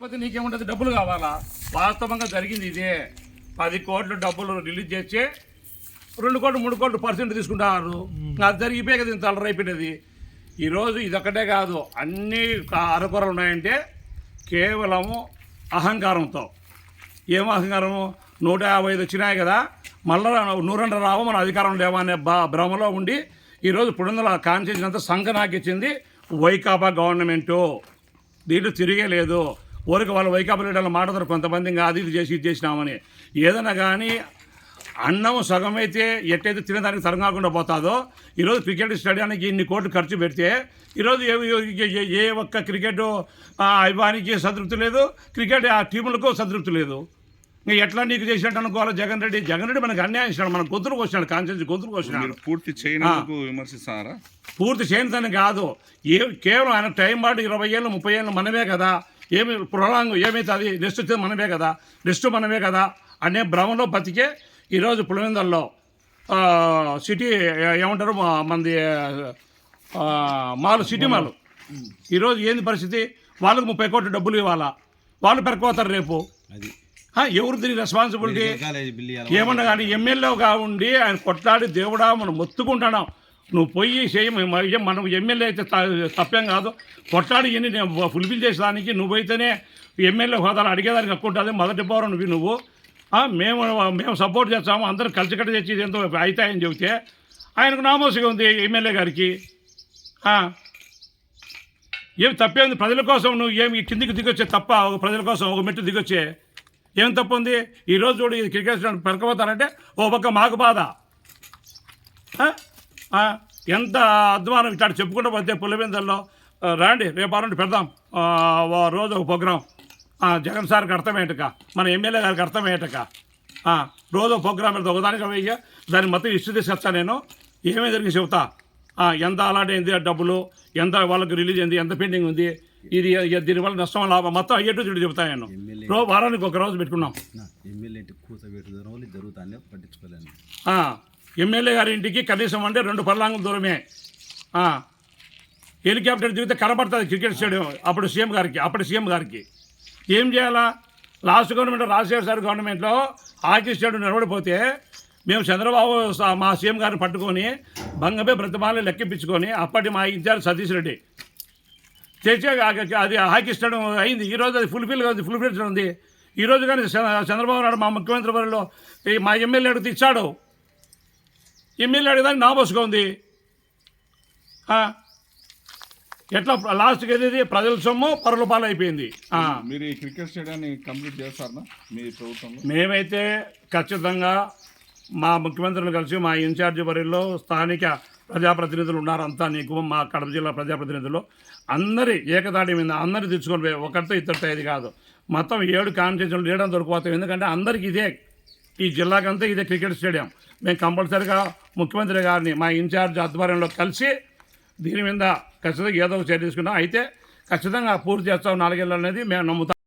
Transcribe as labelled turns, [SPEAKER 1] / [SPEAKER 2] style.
[SPEAKER 1] కాకపోతే నీకేముంటుంది డబ్బులు కావాలా? వాస్తవంగా జరిగింది ఇదే. పది కోట్ల డబ్బులు రిలీజ్ చేసి రెండు కోట్లు మూడు కోట్లు పర్సెంట్ తీసుకుంటారు. అది జరిగిపోయి కదా ఇంత అలరైపోయినది ఈరోజు ఇదొక్కటే కాదు. అన్ని అరకొరలు ఉన్నాయంటే కేవలము అహంకారంతో. ఏం అహంకారము? నూట యాభై ఐదు వచ్చినాయి కదా. మళ్ళా నూరంట రావు మన అధికారం లేవా అనే బా భ్రమలో ఉండి ఈరోజు పుడుందల కాన్స్టిట్యూషన్ అంతా సంఘనాకిచ్చింది వైకాపా గవర్నమెంటు. దీంట్లో తిరిగే లేదు. ఊరికి వాళ్ళు వైకాపా లీడర్లు మాట్లాడతారు కొంతమంది ఇంకా అది ఇది చేసి ఇది చేసినామని. ఏదైనా కానీ అన్నం సగం అయితే ఎట్టయితే తినడానికి సగం కాకుండా పోతాదో ఈరోజు క్రికెట్ స్టేడియానికి ఇన్ని కోట్లు ఖర్చు పెడితే ఈరోజు ఏ ఏ- ఒక్క క్రికెట్ అభిమానికి సంతృప్తి లేదు క్రికెట్ ఆ టీములకు సంతృప్తి లేదు. ఇంకా ఎట్లా నీకు చేసినట్టు అనుకోవాలి జగన్ రెడ్డి? జగన్ రెడ్డి మనకు అన్యాయం ఇచ్చినాడు మన గొంతులకు వచ్చినాడు కాన్షియస్ గొంతులకు వచ్చినాడు
[SPEAKER 2] పూర్తి చేయనందుకు విమర్శిస్తారా?
[SPEAKER 1] పూర్తి చేయనిదని కాదు. ఏ కేవలం ఆయన టైం పాటు ఇరవై ఏళ్ళు ముప్పై ఏళ్ళు మనమే కదా. ఏమి ప్రొలాంగ్ ఏమవుతుంది నెక్స్ట్ వచ్చేది మనమే కదా. నెక్స్ట్ మనమే కదా. అనే భ్రమంలో బతికే ఈరోజు పులివెందల్లో సిటీ ఏమంటారు మనది మాల్ సిటీ మాల్. ఈరోజు ఏంది పరిస్థితి? వాళ్ళకు ముప్పై కోట్ల డబ్బులు ఇవ్వాలా? వాళ్ళు పెరకపోతారు రేపు.
[SPEAKER 3] అది.
[SPEAKER 1] ఎవరు దీని రెస్పాన్సిబిలిటీ. ఏమన్నా కానీ ఎమ్మెల్యేగా ఉండి ఆయన కొట్లాడి దేవుడా మనం మొత్తుకుంటున్నాం. నువ్వు పోయి చేయ మనం ఎమ్మెల్యే అయితే తప్పేం కాదు. కొట్లాడి ఇన్ని నేను ఫుల్ఫిల్ చేసేదానికి నువ్వైతేనే ఎమ్మెల్యే హోదాలు అడిగేదానికి హక్కు ఉంటుంది మొదటి పౌరం నువ్వు. నువ్వు మేము మేము సపోర్ట్ చేస్తాము అందరూ కలిసికట్టు తెచ్చి ఎంతో అవుతాయని చెబితే ఆయనకు నామోసుగా ఉంది ఎమ్మెల్యే గారికి. ఆ, ఏం తప్పేంది ప్రజల కోసం నువ్వు ఏమి కిందికి దిగొచ్చే తప్ప ఒక ప్రజల కోసం ఒక మెట్టు దిగొచ్చే ఏం తప్పు ఉంది ఈరోజు చూడు క్రికెట్ స్టేడియం పెరకపోతారంటే ఓ పక్క మాకు బాధ. ఎంత అధ్వానం ఇట్లా చెప్పుకుంటూ పోతే పులివెందల్లో రాండి రేపు ఆరండి పెడదాం. రోజు ఒక ప్రోగ్రాం. జగన్ సార్కి అర్థమయ్యేటక మన ఎమ్మెల్యే గారికి అర్థమయ్యేటక. ఆ, రోజు ఒక ప్రోగ్రాం పెడతా ఒకదానికి వెయ్యి దాన్ని మొత్తం ఇష్యూ తీసుకొస్తా నేను. ఏమేమి జరిగి చెబుతా. ఎంత అలాంటి డబ్బులు ఎంత వాళ్ళకి రిలీజ్ అయింది ఎంత పెండింగ్ ఉంది ఇది దీనివల్ల నష్టం లాభం మొత్తం అయ్యేట్టు చూడు చెబుతా నేను. రో వారానికి ఒక రోజు పెట్టుకున్నాం.
[SPEAKER 3] ఎమ్మెల్యే జరుగుతానే
[SPEAKER 1] ఆ, ఎమ్మెల్యే గారి ఇంటికి కనీసం అంటే రెండు పర్లాంగుల దూరమే. హెలికాప్టర్ దిగితే కనబడుతుంది క్రికెట్ స్టేడియం అప్పుడు సీఎం గారికి అప్పుడు సీఎం గారికి. ఏం చేయాలా? లాస్ట్ గవర్నమెంట్ రాజశేఖర్ సార్ గవర్నమెంట్లో హాకీ స్టేడియం నిలబడిపోతే మేము చంద్రబాబు స- మా సీఎం గారిని పట్టుకొని బంగపై బ్రతమాలను లెక్కింపించుకొని అప్పటి మా ఇన్ఛార్జ్ సతీష్ రెడ్డి. తెచ్చే అది హాకీ స్టేడియం అయింది. ఈరోజు అది ఫుల్ఫిల్గా ఉంది ఫుల్ఫిల్ ఉంది. ఈరోజు కానీ చంద్రబాబు నాయుడు మా ముఖ్యమంత్రి వారిలో మా ఎమ్మెల్యే అడిగితే ఇచ్చాడు. ఎమ్మెల్యే అడిగేదానికి నాబోసుగా ఉంది. ఆ, ఎట్లా లాస్ట్కి ఏది ప్రజల సొమ్ము పరుల పాలు అయిపోయింది.
[SPEAKER 2] మీరు ఈ క్రికెట్ స్టేడియాన్ని కంప్లీట్ చేస్తారా మీ ప్రభుత్వంలో?
[SPEAKER 1] మేమైతే ఖచ్చితంగా మా ముఖ్యమంత్రులు కలిసి మా ఇన్ఛార్జి వరిలో స్థానిక ప్రజాప్రతినిధులు ఉన్నారు. అంతా నీకు మా కడప జిల్లా ప్రజాప్రతినిధులు. అందరి ఏకతాటి మీద అందరి తెచ్చుకొని పోయి ఒకరితో ఇద్దరితో ఇది కాదు. మొత్తం ఏడు కాన్స్టిట్యూషన్లు లేయడం దొరికిపోతాయి ఎందుకంటే అందరికీ ఇదే ఈ జిల్లాకంతా ఇదే క్రికెట్ స్టేడియం. మేము కంపల్సరీగా ముఖ్యమంత్రి గారిని మా ఇన్ఛార్జ్ ఆధ్వర్యంలో కలిసి దీని మీద ఖచ్చితంగా ఏదో ఒక చర్య తీసుకున్నాం అయితే ఖచ్చితంగా పూర్తి చేస్తాం నాలుగేళ్ళు అనేది మేము నమ్ముతాం.